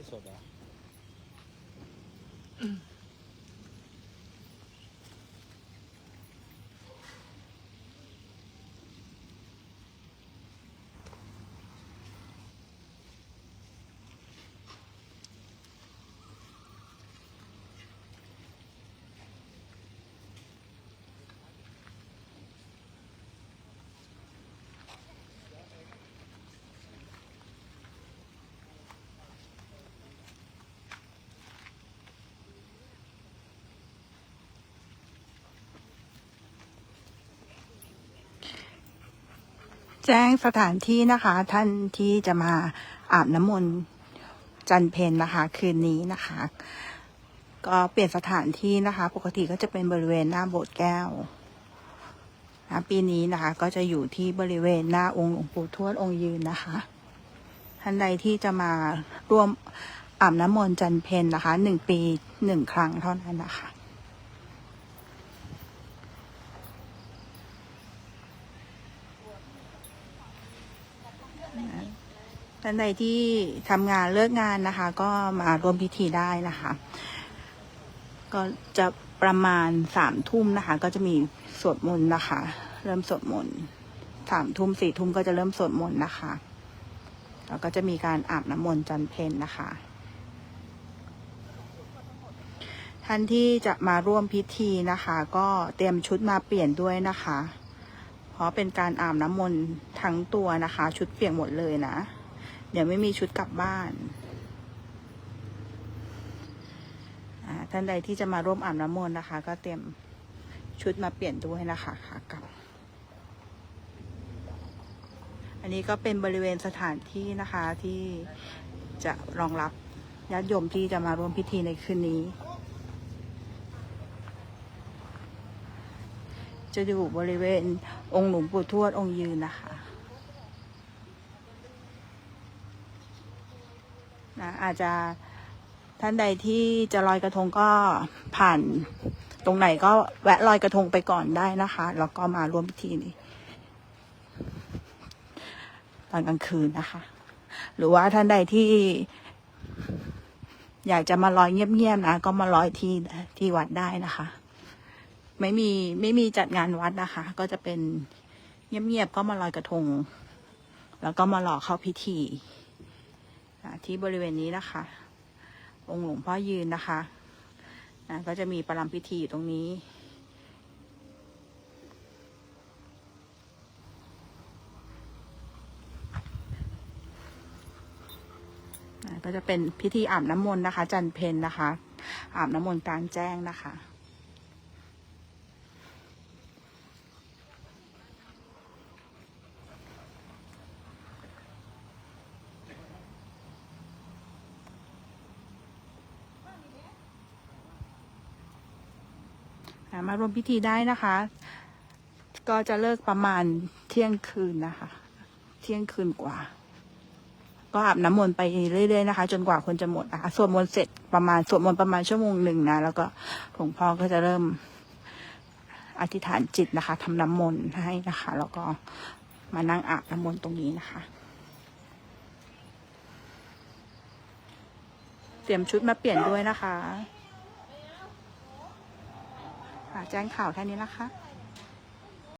ฟ์ส แจ้งสถานที่นะคะ ท่านที่จะมาอาบน้ำมนต์จันเพนนะคะ คืนนี้นะคะ ก็เปลี่ยนสถานที่นะคะ ปกติก็จะเป็นบริเวณหน้าโบสถ์แก้วนะปีนี้นะคะ ก็จะอยู่ที่บริเวณหน้าองค์หลวงปู่ทวดองค์ยืนนะคะ ท่านใดที่จะมาร่วมอาบน้ำมนต์จันเพนนะคะหนึ่งปีหนึ่งครั้งเท่านั้นนะคะ ท่านใดที่ทำงานเลิกงานนะคะ ก็มาร่วมพิธีได้นะคะ ก็จะประมาณสามทุ่มนะคะ ก็จะมีสวดมนต์นะคะ เริ่มสวดมนต์สามทุ่มสี่ทุ่มก็จะเริ่มสวดมนต์นะคะ แล้วก็จะมีการอาบน้ำมนต์จันเพนนะคะ ท่านที่จะมาร่วมพิธีนะคะ ก็เตรียมชุดมาเปลี่ยนด้วยนะคะ เพราะเป็นการอาบน้ำมนต์ทั้งตัวนะคะ ชุดเปียกหมดเลยนะ เดี๋ยวไม่มีชุดกลับบ้าน ท่านใดที่จะมาร่วมอาบน้ำมนต์นะคะ ก็เตรียมชุดมาเปลี่ยนด้วยนะคะค่ะกลับ อันนี้ก็เป็นบริเวณสถานที่นะคะที่จะรองรับญาติโยมที่จะมาร่วมพิธีในคืนนี้ จะอยู่บริเวณองค์หลวงปู่ทวดองค์ยืนนะคะ นะอาจจะท่านใดที่จะลอยกระทงก็ผ่านตรงไหนก็แวะลอยกระทงไปก่อนได้นะคะ แล้วก็มาร่วมพิธีนี้ตอนกลางคืนนะคะ หรือว่าท่านใดที่อยากจะมาลอยเงียบๆนะ ก็มาลอยที่ที่วัดได้นะคะ ไม่มีไม่มีจัดงานวัดนะคะ ก็จะเป็นเงียบๆก็มาลอยกระทง แล้วก็มาหล่อเข้าพิธี ที่บริเวณนี้นะคะ องค์หลวงพ่อยืนนะคะอ่าก็จะมีประลัมพิธีอยู่ตรงนี้ ก็จะเป็นพิธีอาบน้ำมนต์นะคะ จันเพนนะคะ อาบน้ำมนต์กลางแจ้งนะคะ มาร่วมพิธีได้นะคะ ก็จะเลิกประมาณเที่ยงคืนนะคะ เที่ยงคืนกว่า ก็อาบน้ำมนต์ไปเรื่อยๆนะคะ จนกว่าคนจะหมดนะคะสวดมนต์เสร็จประมาณสวดมนต์ประมาณชั่วโมงหนึ่งนะ แล้วก็หลวงพ่อก็จะเริ่มอธิษฐานจิตนะคะทำน้ำมนต์ให้นะคะ แล้วก็มานั่งอาบน้ำมนต์ตรงนี้นะคะ เตรียมชุดมาเปลี่ยนด้วยนะคะ ค่ะ แจ้งข่าวแค่นี้นะคะ